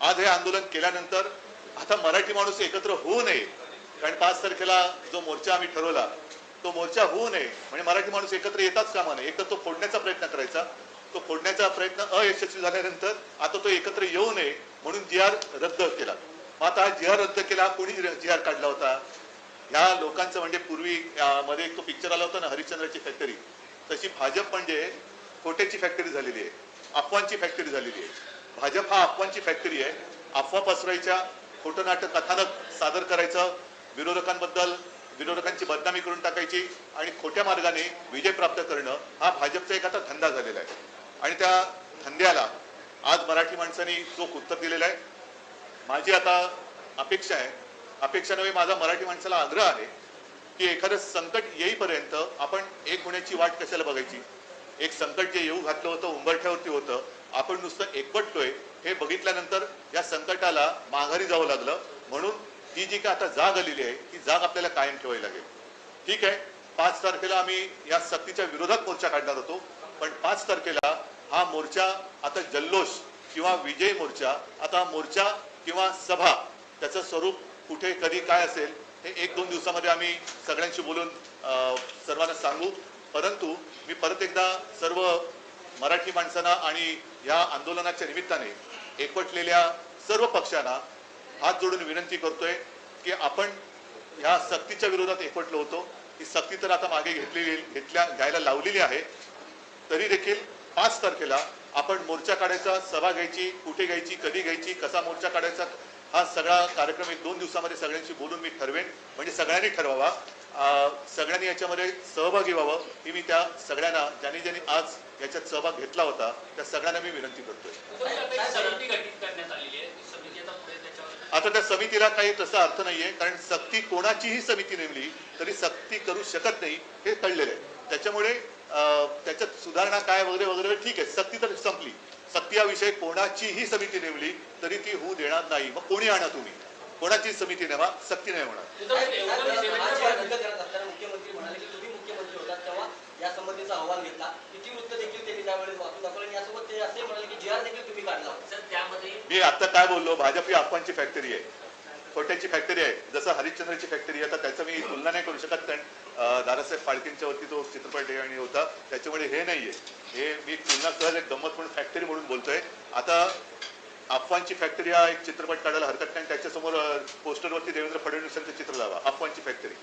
आज हे आंदोलन केल्यानंतर आता मराठी माणूस एकत्र होऊ नये. कारण पाच तारखेला जो मोर्चा आम्ही ठरवला तो मोर्चा होऊ नये. म्हणजे मराठी माणूस एकत्र येताच कामा नये. एकतर तो फोडण्याचा प्रयत्न करायचा. तो फोडण्याचा प्रयत्न अयशस्वी झाल्यानंतर आता तो एकत्र येऊ नये म्हणून जी आर रद्द केला. मग आता हा जी आर रद्द केला कोणी जी आर काढला होता? ह्या लोकांचं म्हणजे पूर्वी मध्ये एक तो पिक्चर आला होता ना हरिश्चंद्राची फॅक्टरी तशी भाजप म्हणजे खोट्याची फॅक्टरी झालेली आहे. अफवांची फॅक्टरी झालेली आहे. भाजप हा अफवांची फॅक्टरी आहे. अफवा पसरायच्या खोटं नाटक कथानक सादर करायचं. विरोधकांबद्दल विरोधकांची बदनामी करून टाकायची आणि खोट्या मार्गाने विजय प्राप्त करणं हा भाजपचा एक आता धंदा झालेला आहे. आणि त्या धंद्याला आज मराठी माणसांनी चोख उत्तर दिलेलं आहे. माझी आता अपेक्षा आहे अपेक्षा नव्हे माझा मराठी माणसाला आग्रह आहे की एखादं संकट येईपर्यंत आपण एक होण्याची वाट कशाला बघायची? एक संकट जे येऊ घातलं होतं उंबरठ्यावरती होतं आपण नुसतं एकवटतोय हे बघितल्यानंतर या संकटाला माघारी जावं लागलं. म्हणून ही जी काय आता जाग आलेली आहे ती जाग आपल्याला कायम ठेवावी लागेल. ठीक आहे पाच तारखेला आम्ही या सक्तीच्या विरोधात मोर्चा काढणार होतो. पण पाच तारखेला हा मोर्चा आता जल्लोष किंवा विजय मोर्चा आता मोर्चा किंवा सभा त्याचं स्वरूप कुठे कधी काय असेल हे एक दोन दिवसामध्ये आम्ही सगळ्यांशी बोलून अं, सर्वांना सांगू. परंतु मी परत एकदा सर्व मराठी माणसांना आणि या आंदोलनाच्या निमित्ताने एकवटलेल्या सर्व पक्षांना हात जोडून विनंती करतोय की आपण ह्या सक्तीच्या विरोधात एकवटलो होतो. ही सक्ती तर आता मागे घेतलेली घेतल्या घ्यायला लावलेली आहे. तरी देखील पाच तारखेला आपण मोर्चा काढायचा सभा घ्यायची कुठे घ्यायची कधी घ्यायची कसा मोर्चा काढायचा हा सगळा कार्यक्रम एक दोन दिवसामध्ये सगळ्यांशी बोलून मी ठरवेन. म्हणजे सगळ्यांनी ठरवावा. अं, सगळ्यांनी याच्यामध्ये सहभागी व्हावं. ही मी त्या सगळ्यांना ज्यांनी ज्यांनी आज याच्यात सहभाग घेतला होता त्या सगळ्यांना मी विनंती करतोय. आता त्या समितीला काही तसा अर्थ नाहीये कारण सक्ती कोणाचीही समिती नेमली तरी सक्ती करू शकत नाही हे कळलेलं आहे. त्याच्यामुळे अं, त्याच्यात सुधारणा काय वगैरे वगैरे ठीक आहे. सक्ती तर संपली. सक्ती हा विषय कोणाचीही समिती नेमली तरी ती होऊ देणार नाही. मग कोणी आणा तुम्ही? कोणाची समिती नेमा सक्ती नाही होणार. तिथं एवढं आज देवेंद्र या फडणवीस- रद्द करत असताना मुख्यमंत्री म्हणाले की तुम्ही मुख्यमंत्री होता तेव्हा या संबंधीचा अहवाल घेतला. इतिवृत्त देखील त्यांनी त्यावेळेस वाचून दाखवलं आणि यासोबत ते असे म्हणाले की जी आर देखील तुम्ही काढला होता. सर त्यामध्ये मी आता काय बोललो? भाजप ही अफवांची फॅक्टरी आहे. खोट्याची फॅक्टरी आहे. जसं हरिश्चंद्रची फॅक्टरी आहे आता त्याचं मी तुलना नाही करू शकत. कारण दादासाहेब फाळकेंच्या वरती तो चित्रपट आणि होता. त्याच्यामुळे हे नाहीये. हे मी तुलना सहज एक गंमत म्हणून फॅक्टरी म्हणून बोलतोय. आता अफवांची फॅक्टरी हा एक चित्रपट काढायला हरकत नाही. त्याच्यासमोर पोस्टरवरती देवेंद्र फडणवीसांचं चित्र लावा. अफवांची फॅक्टरी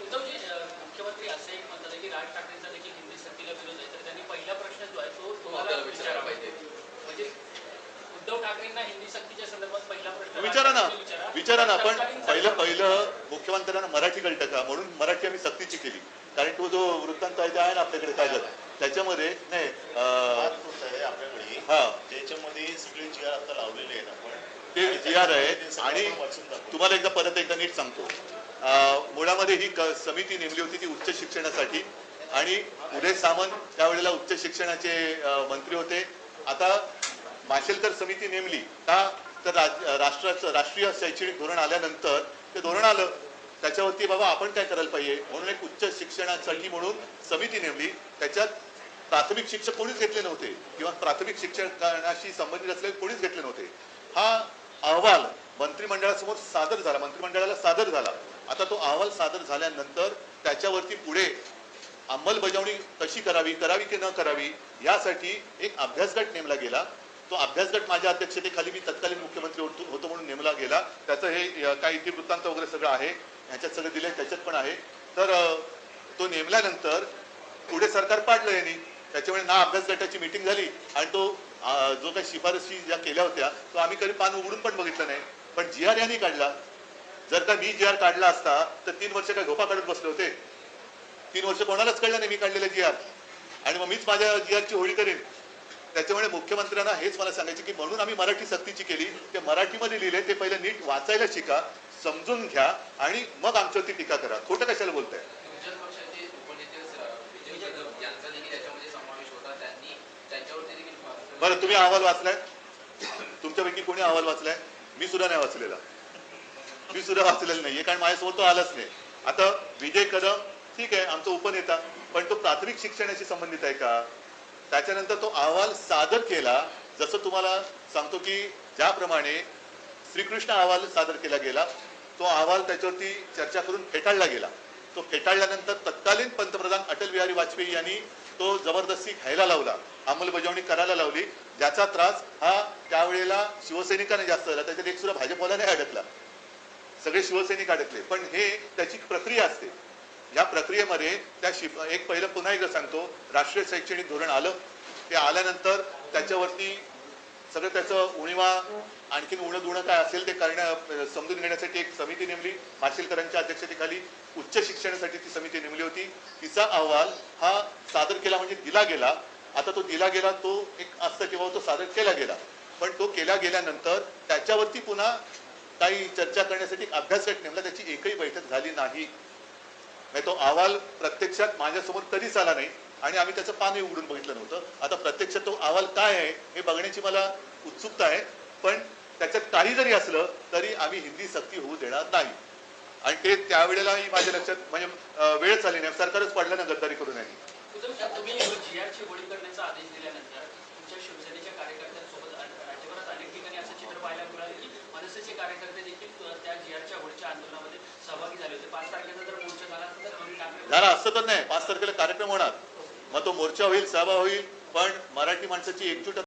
उद्धवजी अं, मुख्यमंत्री असे एक म्हणतात की राज ठाकरेंचा देखील हिंदी सक्तीला विरोध आहे. तर त्यांनी पहिला प्रश्न जो आहे तो तुम्हाला विचारा पाहिजे. म्हणजे उद्धव ठाकरेंना हिंदी सक्तीच्या संदर्भात पहिला प्रश्न विचारा ना. विचारा ना. आपण तत्कालीन पहिलं पहिलं मुख्यमंत्र्यांना मराठी कळतं का? म्हणून मराठी आम्ही सक्तीची केली. कारण तो जो वृत्तांत आहे ते आहे ना आपल्याकडे कागद त्याच्यामध्ये नाही आपल्याकडे. हा. ज्याच्यामध्ये सगळे जी आर आता लावलेले आहेत आपण ते जी आर आहे ते सगळं आणि. तुम्हाला एकदा परत एकदा नीट सांगतो. मुळामध्ये ही समिती नेमली होती ती उच्च शिक्षणासाठी. आणि उदय सामंत त्यावेळेला उच्च शिक्षणाचे मंत्री होते. आता माशेलकर समिती नेमली. का? तर राज- राष्ट्राचं राष्ट्रीय शैक्षणिक धोरण आल्यानंतर ते धोरण आलं. त्याच्यावरती बाबा आपण काय करायला पाहिजे? म्हणून एक उच्च शिक्षणासाठी म्हणून समिती नेमली. त्याच्यात प्राथमिक शिक्षक कोणीच घेतले नव्हते. किंवा प्राथमिक शिक्षणाशी संबंधित असलेले कोणीच घेतले नव्हते. हा अहवाल मंत्रिमंडळासमोर सादर झाला. मंत्रिमंडळाला सादर झाला. आता तो अहवाल सादर झाल्यानंतर त्याच्यावरती पुढे अंमलबजावणी कशी करावी करावी की न करावी यासाठी एक अभ्यासगट नेमला गेला. तो अभ्यासगट माझ्या अध्यक्षतेखाली मी तत्कालीन मुख्यमंत्री होतो होतो म्हणून नेमला गेला. त्याचं हे काही इतिवृत्तांत वगैरे सगळं आहे. ह्याच्यात सगळं दिलंय त्याच्यात पण आहे. तर तो नेमल्यानंतर पुढे सरकार पाडलं यांनी. त्याच्यामुळे ना अभ्यास गटाची मिटिंग झाली आणि तो जो काही शिफारसी ज्या केल्या होत्या तो आम्ही कधी पान उघडून पण बघितलं नाही. पण जी आर यांनी काढला. जर का मी जी आर काढला असता तर तीन वर्ष काय झोपा काढत बसले होते. तीन वर्ष कोणालाच कळलं नाही मी काढलेलं जी आर. आणि मग मीच माझ्या जी आरची होळी करेन. त्याच्यामुळे मुख्यमंत्र्यांना हेच मला सांगायचे की म्हणून आम्ही मराठी सक्तीची केली. ते मराठीमध्ये लिहिले ते पहिले नीट वाचायला शिका समजून घ्या आणि मग आमच्यावरती टीका करा. खोटं कशाला बोलताय? बरं तुम्ही अहवाल वाचलाय? तुमच्यापैकी कोणी अहवाल वाचलाय? मी सुद्धा नाही वाचलेला. मी सुद्धा वाचलेला नाहीये कारण माझ्यासोबत तो आलाच नाही. आता विजय कदम ठीक आहे आमचा उपनेता पण तो प्राथमिक शिक्षणाशी संबंधित आहे का? त्याच्यानंतर तो अहवाल सादर केला. जसं तुम्हाला सांगतो की ज्याप्रमाणे श्रीकृष्ण अहवाल सादर केला गेला तो अहवाल त्याच्यावरती चर्चा करून फेटाळला गेला. तो फेटाळल्यानंतर तत्कालीन पंतप्रधान अटल बिहारी वाजपेयी यांनी तो जबरदस्ती घ्यायला लावला अंमलबजावणी करायला लावली. ज्याचा त्रास हा त्यावेळेला शिवसैनिकांना जास्त झाला. त्याच्यात एक सुद्धा भाजपवाला नाही अडकला. सगळे शिवसैनिक अडकले. पण हे त्याची प्रक्रिया असते. या प्रक्रियेमध्ये त्या शिप एक पहिलं पुन्हा एकदा सांगतो राष्ट्रीय शैक्षणिक धोरण आलं. ते आल्यानंतर त्याच्यावरती सगळं त्याचं उणीवा आणखीन उणं दुणं काय असेल ते करण्या समजून घेण्यासाठी एक समिती नेमली. माशेलकरांच्या अध्यक्षतेखाली उच्च शिक्षणासाठी ती समिती नेमली होती. तिचा अहवाल हा सादर केला म्हणजे दिला गेला. आता तो दिला गेला तो एक असतं किंवा तो सादर केला गेला. पण तो केला गेल्यानंतर त्याच्यावरती पुन्हा काही चर्चा करण्यासाठी एक नेमला. त्याची एकही बैठक झाली नाही. तो अहवाल प्रत्यक्षात माझ्यासमोर कधीच आला नाही आणि आम्ही त्याचं पानही उघडून बघितलं नव्हतं. आता प्रत्यक्षात तो अहवाल काय आहे हे बघण्याची मला उत्सुकता आहे पण त्याच्यात काही जरी असलं तरी आम्ही हिंदी सक्ती होऊ देणार नाही. आणि ते त्यावेळेलाही माझ्या लक्षात म्हणजे वेळ चालली नाही. सरकारच पडलं ना गद्दारी करून यांनी. कार्यकर्ते देखील त्या जीआरच्या होळीच्या आंदोलनामध्ये सहभागी झाले होते. पाच तारखेचा जर मोर्चा झाला असता तर आम्ही ठाकरे झाला असतं तर नाही. पाच तारखेला कार्यक्रम होणार. मग तो मोर्चा होईल सभा होईल पण मराठी माणसाची एकजूट